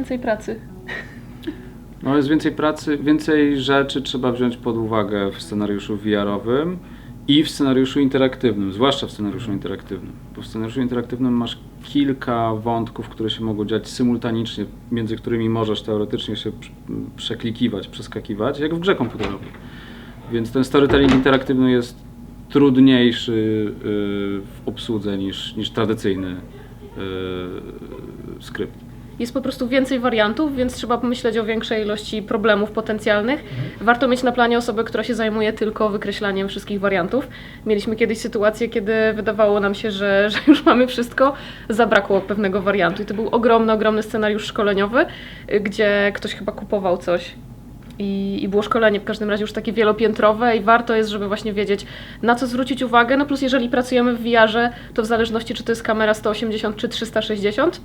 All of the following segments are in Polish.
więcej pracy? No jest więcej pracy, więcej rzeczy trzeba wziąć pod uwagę w scenariuszu VR-owym i w scenariuszu interaktywnym, zwłaszcza w scenariuszu interaktywnym. Bo w scenariuszu interaktywnym masz kilka wątków, które się mogą dziać symultanicznie, między którymi możesz teoretycznie się przeklikiwać, przeskakiwać, jak w grze komputerowej. Więc ten storytelling interaktywny jest trudniejszy y, w obsłudze niż, niż tradycyjny y, skrypt jest po prostu więcej wariantów, więc trzeba pomyśleć o większej ilości problemów potencjalnych. Warto mieć na planie osobę, która się zajmuje tylko wykreślaniem wszystkich wariantów. Mieliśmy kiedyś sytuację, kiedy wydawało nam się, że, że już mamy wszystko, zabrakło pewnego wariantu. I to był ogromny, ogromny scenariusz szkoleniowy, gdzie ktoś chyba kupował coś i, i, było szkolenie w każdym razie już takie wielopiętrowe i warto jest, żeby właśnie wiedzieć, na co zwrócić uwagę. No plus jeżeli pracujemy w VR-ze, to w zależności czy to jest kamera 180 czy 360,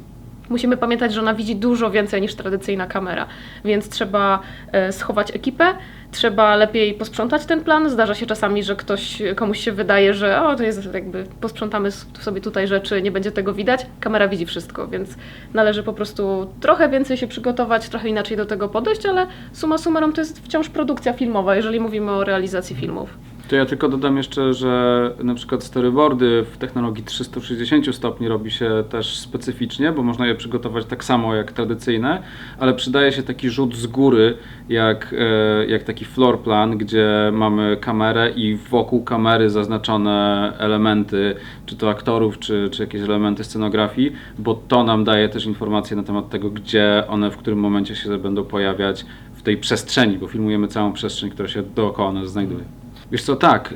Musimy pamiętać, że ona widzi dużo więcej niż tradycyjna kamera, więc trzeba e, schować ekipę, trzeba lepiej posprzątać ten plan. Zdarza się czasami, że ktoś, komuś się wydaje, że o, to jest jakby posprzątamy sobie tutaj rzeczy, nie będzie tego widać. Kamera widzi wszystko, więc należy po prostu trochę więcej się przygotować, trochę inaczej do tego podejść, ale suma summarum to jest wciąż produkcja filmowa, jeżeli mówimy o realizacji filmów. To ja tylko dodam jeszcze, że na przykład storyboardy w technologii 360 stopni robi się też specyficznie, bo można je przygotować tak samo jak tradycyjne, ale przydaje się taki rzut z góry, jak, e, jak taki floor plan, gdzie mamy kamerę i wokół kamery zaznaczone elementy, czy to aktorów, czy, czy jakieś elementy scenografii, bo to nam daje też informacje na temat tego, gdzie one w którym momencie się będą pojawiać w tej przestrzeni, bo filmujemy całą przestrzeń, która się dookoła nas znajduje. Wiesz co, tak. E,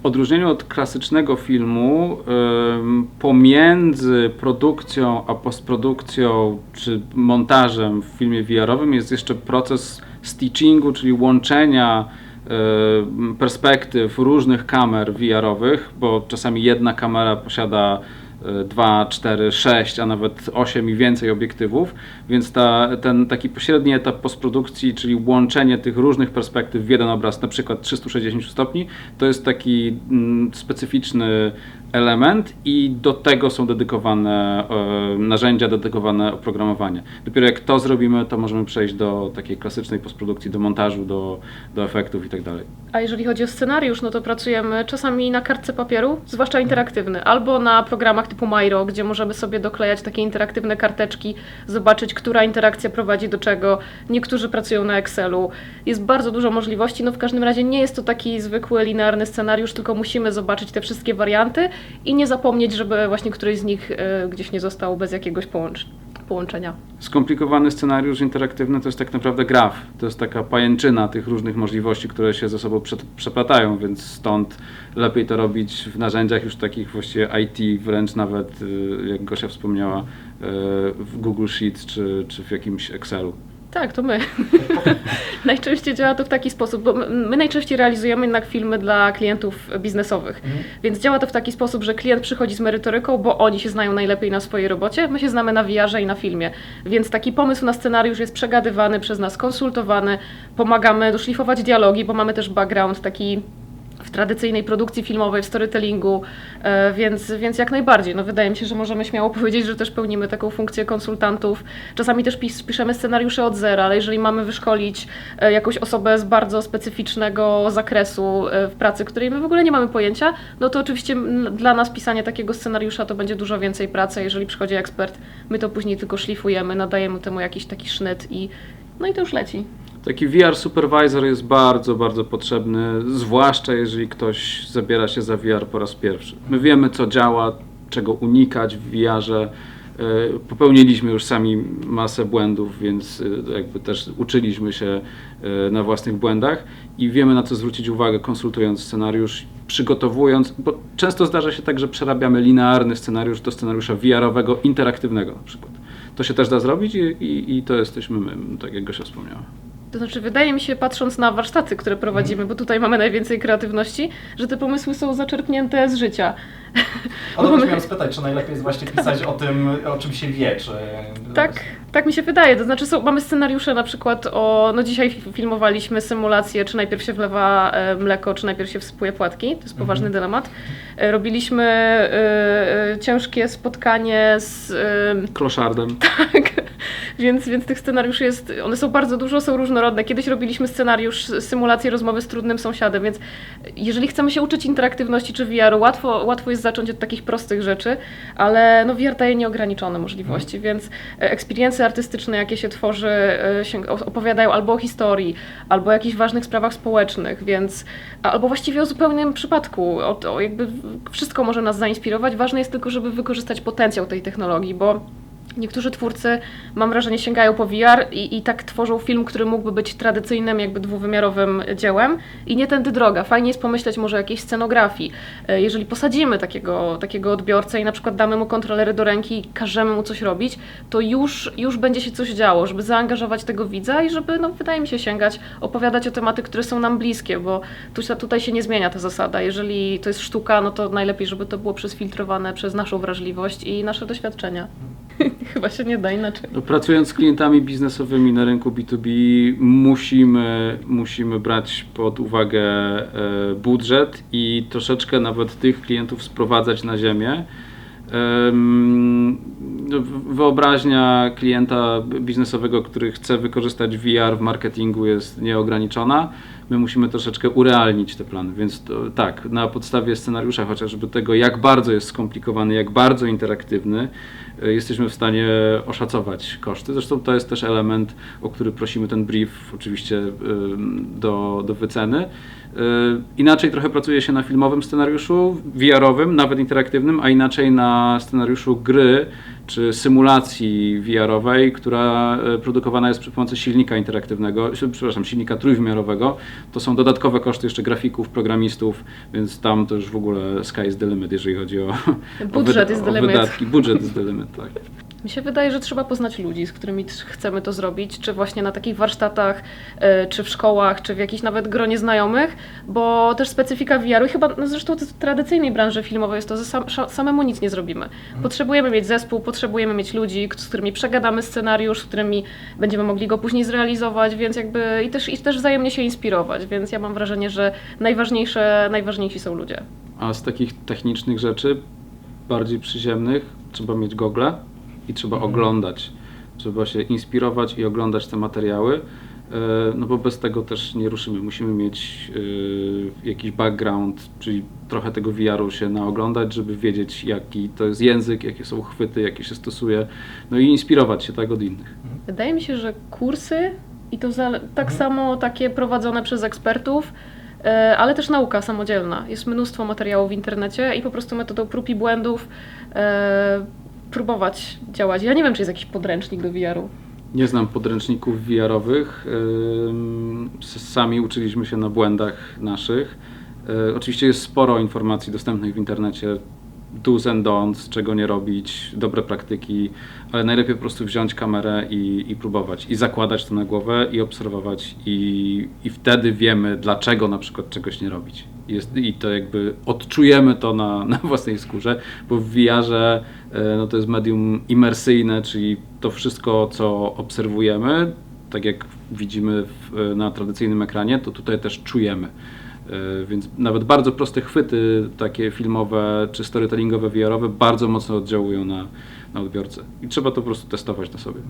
w odróżnieniu od klasycznego filmu, e, pomiędzy produkcją a postprodukcją czy montażem w filmie VR-owym jest jeszcze proces stitchingu, czyli łączenia e, perspektyw różnych kamer VR-owych, bo czasami jedna kamera posiada 2, 4, 6, a nawet 8 i więcej obiektywów, więc ta, ten taki pośredni etap postprodukcji, czyli łączenie tych różnych perspektyw w jeden obraz, na przykład 360 stopni, to jest taki mm, specyficzny element i do tego są dedykowane e, narzędzia, dedykowane oprogramowanie. Dopiero jak to zrobimy, to możemy przejść do takiej klasycznej postprodukcji, do montażu, do, do efektów i tak dalej. A jeżeli chodzi o scenariusz, no to pracujemy czasami na kartce papieru, zwłaszcza interaktywny, albo na programach typu Miro, gdzie możemy sobie doklejać takie interaktywne karteczki, zobaczyć, która interakcja prowadzi do czego. Niektórzy pracują na Excelu. Jest bardzo dużo możliwości, no w każdym razie nie jest to taki zwykły linearny scenariusz, tylko musimy zobaczyć te wszystkie warianty i nie zapomnieć, żeby właśnie któryś z nich e, gdzieś nie został bez jakiegoś połączenia. Skomplikowany scenariusz interaktywny to jest tak naprawdę graf. To jest taka pajęczyna tych różnych możliwości, które się ze sobą przeplatają, więc stąd lepiej to robić w narzędziach już takich właściwie IT, wręcz nawet, e, jak Gosia wspomniała, e, w Google Sheets czy, czy w jakimś Excelu. Tak, to my. najczęściej działa to w taki sposób, bo my najczęściej realizujemy jednak filmy dla klientów biznesowych. Mhm. Więc działa to w taki sposób, że klient przychodzi z merytoryką, bo oni się znają najlepiej na swojej robocie, my się znamy na VR-ze i na filmie. Więc taki pomysł na scenariusz jest przegadywany przez nas, konsultowany, pomagamy doszlifować dialogi, bo mamy też background taki w tradycyjnej produkcji filmowej, w storytellingu, e, więc, więc jak najbardziej. No, wydaje mi się, że możemy śmiało powiedzieć, że też pełnimy taką funkcję konsultantów. Czasami też pis, piszemy scenariusze od zera, ale jeżeli mamy wyszkolić e, jakąś osobę z bardzo specyficznego zakresu e, w pracy, której my w ogóle nie mamy pojęcia, no to oczywiście dla nas pisanie takiego scenariusza to będzie dużo więcej pracy. Jeżeli przychodzi ekspert, my to później tylko szlifujemy, nadajemy temu jakiś taki sznyt i no i to już leci. Taki VR supervisor jest bardzo, bardzo potrzebny, zwłaszcza jeżeli ktoś zabiera się za VR po raz pierwszy. My wiemy, co działa, czego unikać w VR-ze. E, popełniliśmy już sami masę błędów, więc e, jakby też uczyliśmy się e, na własnych błędach i wiemy na co zwrócić uwagę, konsultując scenariusz, przygotowując, bo często zdarza się tak, że przerabiamy linearny scenariusz do scenariusza VR-owego, interaktywnego na przykład. To się też da zrobić i, i, i to jesteśmy my, tak jak Gosia wspomniała. To znaczy, wydaje mi się, patrząc na warsztaty, które prowadzimy, bo tutaj mamy najwięcej kreatywności, że te pomysły są zaczerpnięte z życia. O to miałem spytać, czy najlepiej jest właśnie pisać o tym, o czym się wie, czy... Tak, tak mi się wydaje. To znaczy, są, mamy scenariusze na przykład o... No dzisiaj filmowaliśmy symulację, czy najpierw się wlewa e, mleko, czy najpierw się wsypuje płatki. To jest poważny mhm. dylemat. E, robiliśmy y, y, ciężkie spotkanie z... Kloszardem. Tak Więc, więc tych scenariuszy jest, one są bardzo dużo, są różnorodne. Kiedyś robiliśmy scenariusz, symulację rozmowy z trudnym sąsiadem, więc jeżeli chcemy się uczyć interaktywności czy VR-u, łatwo, łatwo jest zacząć od takich prostych rzeczy, ale no VR daje nieograniczone możliwości, więc e, experience artystyczne, jakie się tworzy, e, się opowiadają albo o historii, albo o jakichś ważnych sprawach społecznych, więc albo właściwie o zupełnym przypadku, o, o jakby wszystko może nas zainspirować. Ważne jest tylko, żeby wykorzystać potencjał tej technologii, bo Niektórzy twórcy, mam wrażenie, sięgają po VR i, i tak tworzą film, który mógłby być tradycyjnym, jakby dwuwymiarowym dziełem i nie tędy droga. Fajnie jest pomyśleć może o jakiejś scenografii. E, Jeżeli posadzimy takiego, takiego odbiorcę i na przykład damy mu kontrolery do ręki i każemy mu coś robić, to już, już będzie się coś działo, żeby zaangażować tego widza i żeby, no wydaje mi się, sięgać, opowiadać o tematy, które są nam bliskie, bo tu, tutaj się nie zmienia ta zasada. Jeżeli to jest sztuka, no to najlepiej, żeby to było przesfiltrowane przez naszą wrażliwość i nasze doświadczenia. Chyba się nie da inaczej. No, Pracując z klientami biznesowymi na rynku B2B, musimy, musimy brać pod uwagę e, budżet i troszeczkę nawet tych klientów sprowadzać na ziemię. No, Wyobraźnia klienta biznesowego, który chce wykorzystać VR w marketingu jest nieograniczona. My musimy troszeczkę urealnić te plany, więc to, tak, na podstawie scenariusza chociażby tego, jak bardzo jest skomplikowany, jak bardzo interaktywny, e, jesteśmy w stanie oszacować koszty. Zresztą to jest też element, o który prosimy ten brief oczywiście do, do wyceny. E, Inaczej trochę pracuje się na filmowym scenariuszu, VR-owym, nawet interaktywnym, a inaczej na scenariuszu gry czy symulacji VR-owej, która e, produkowana jest przy pomocy silnika interaktywnego, przepraszam, silnika trójwymiarowego. To są dodatkowe koszty jeszcze grafików, programistów, więc tam to już w ogóle sky is the limit, jeżeli chodzi o, o, Budżet is the o wydatki. Budżet is the limit, tak. Mi się wydaje, że trzeba poznać ludzi, z którymi chcemy to zrobić, czy właśnie na takich warsztatach, e, czy w szkołach, czy w jakichś nawet gronie znajomych, bo też specyfika VR-u i chyba no zresztą w tradycyjnej branży filmowej jest to, że sam, samemu nic nie zrobimy. Potrzebujemy mieć zespół, potrzebujemy mieć ludzi, z którymi przegadamy scenariusz, z którymi będziemy mogli go później zrealizować, więc jakby i też, i też wzajemnie się inspirować, więc ja mam wrażenie, że najważniejsze, najważniejsi są ludzie. A z takich technicznych rzeczy, bardziej przyziemnych, trzeba mieć gogle i trzeba Mhm. oglądać. Trzeba się inspirować i oglądać te materiały, e, no bo bez tego też nie ruszymy. Musimy mieć e, jakiś background, czyli trochę tego VR-u się naoglądać, żeby wiedzieć jaki to jest język, jakie są chwyty, jakie się stosuje, no i inspirować się tak od innych. Wydaje mi się, że kursy i to zale- tak samo takie prowadzone przez ekspertów, e, ale też nauka samodzielna. Jest mnóstwo materiałów w internecie i po prostu metodą prób i błędów próbować działać. Ja nie wiem, czy jest jakiś podręcznik do VR-u. Nie znam podręczników VR-owych. Sami uczyliśmy się na błędach naszych. Y, Oczywiście jest sporo informacji dostępnych w internecie. Do's and don'ts, czego nie robić, dobre praktyki, ale najlepiej po prostu wziąć kamerę i, i próbować. I zakładać to na głowę i obserwować. I, I wtedy wiemy, dlaczego na przykład czegoś nie robić. Jest, I to jakby odczujemy to na, na własnej skórze, bo w VR-ze e, no to jest medium imersyjne, czyli to wszystko, co obserwujemy, tak jak widzimy w, na tradycyjnym ekranie, to tutaj też czujemy. E, Więc nawet bardzo proste chwyty, takie filmowe czy storytellingowe, VR-owe, bardzo mocno oddziałują na, na odbiorcę. I trzeba to po prostu testować na sobie.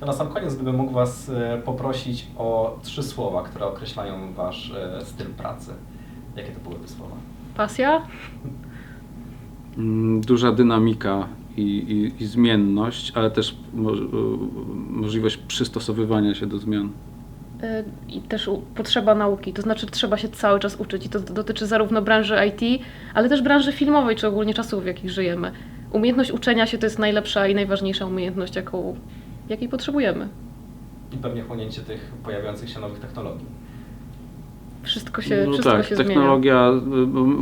To na sam koniec, gdybym mógł Was e, poprosić o trzy słowa, które określają Wasz e, styl pracy. Jakie to byłyby słowa? Pasja? Mm, Duża dynamika i, i, i zmienność, ale też mo, e, możliwość przystosowywania się do zmian. E, I też potrzeba nauki, to znaczy trzeba się cały czas uczyć i to dotyczy zarówno branży IT, ale też branży filmowej, czy ogólnie czasów, w jakich żyjemy. Umiejętność uczenia się to jest najlepsza i najważniejsza umiejętność, jaką, jakiej potrzebujemy. I pewnie chłonięcie tych pojawiających się nowych technologii. Wszystko się, no wszystko tak, się zmienia. technologia,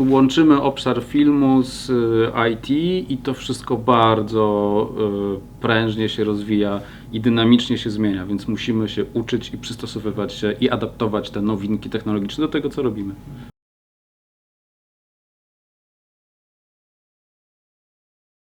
y, łączymy obszar filmu z y, IT i to wszystko bardzo y, prężnie się rozwija i dynamicznie się zmienia, więc musimy się uczyć i przystosowywać się i adaptować te nowinki technologiczne do tego, co robimy.